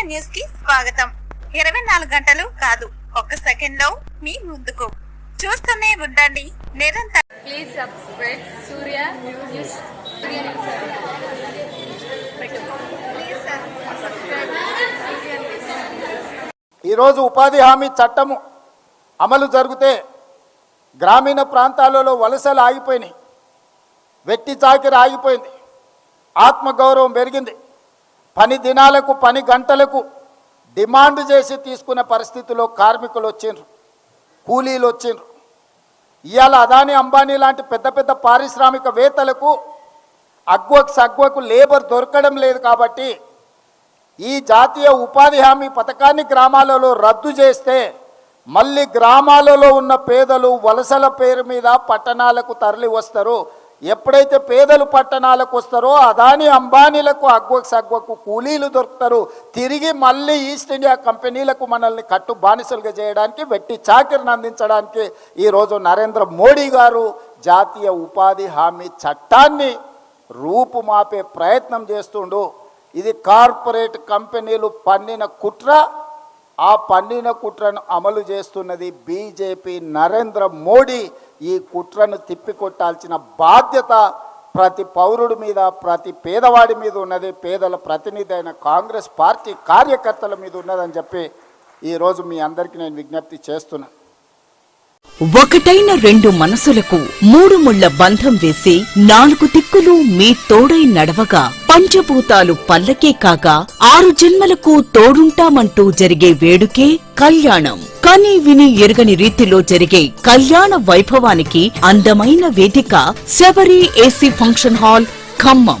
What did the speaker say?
స్వాగతం. ఇరవై నాలుగు గంటలు కాదు ఒక్క సెకండ్లో మీ ముందుకు. చూస్తూనే ఉండండి నిరంతరం subscribe Surya News. ఈరోజు ఉపాధి హామీ చట్టము అమలు జరిగితే గ్రామీణ ప్రాంతాలలో వలసలు ఆగిపోయినాయి. వెట్టి చాకిరి ఆగిపోయింది. ఆత్మగౌరవం పెరిగింది. పని దినాలకు పని గంటలకు డిమాండ్ చేసి తీసుకునే పరిస్థితిలో కార్మికులు వచ్చిండ్రు కూలీలు వచ్చిండ్రు. ఇవాళ అదాని అంబానీ లాంటి పెద్ద పెద్ద పారిశ్రామికవేత్తలకు అగ్వకు సగ్వకు లేబర్ దొరకడం లేదు కాబట్టి ఈ జాతీయ ఉపాధి హామీ పథకాన్ని గ్రామాలలో రద్దు చేస్తే మళ్ళీ గ్రామాలలో ఉన్న పేదలు వలసల పేరు మీద పట్టణాలకు తరలి వస్తారు ఎప్పుడైతే పేదలు పట్టణాలకు వస్తారో అదాని అంబానీలకు అగ్వకు సగ్వకు కూలీలు దొరుకుతారు. తిరిగి మళ్ళీ ఈస్ట్ ఇండియా కంపెనీలకు మనల్ని కట్టు బానిసలుగా చేయడానికి వెట్టి చాకిరిని అందించడానికి ఈరోజు నరేంద్ర మోడీ గారు జాతీయ ఉపాధి హామీ చట్టాన్ని రూపుమాపే ప్రయత్నం చేస్తుండు. ఇది కార్పొరేట్ కంపెనీలు పన్నిన కుట్ర ఆ పన్నిన కుట్రను అమలు చేస్తున్నది బీజేపీ నరేంద్ర మోడీ. ఈ కుట్రను తిప్పికొట్టాల్సిన బాధ్యత ప్రతి పౌరుడి మీద ప్రతి పేదవాడి మీద ఉన్నది. పేదల ప్రతినిధి అయిన కాంగ్రెస్ పార్టీ కార్యకర్తల మీద ఉన్నదని చెప్పి ఈరోజు మీ అందరికీ నేను విజ్ఞప్తి చేస్తున్నాను ఒకటైన రెండు మనసులకు మూడు ముళ్ళ బంధం వేసి నాలుగు దిక్కులు మీ తోడై నడవగా పంచభూతాలు పల్లకే కాగా ఆరు జన్మలకు తోడుంటామంటూ జరిగే వేడుకే కళ్యాణం. కానీ విని ఎరుగని రీతిలో జరిగే కళ్యాణ వైభవానికి అందమైన వేదిక Sabari AC function hall Khammam.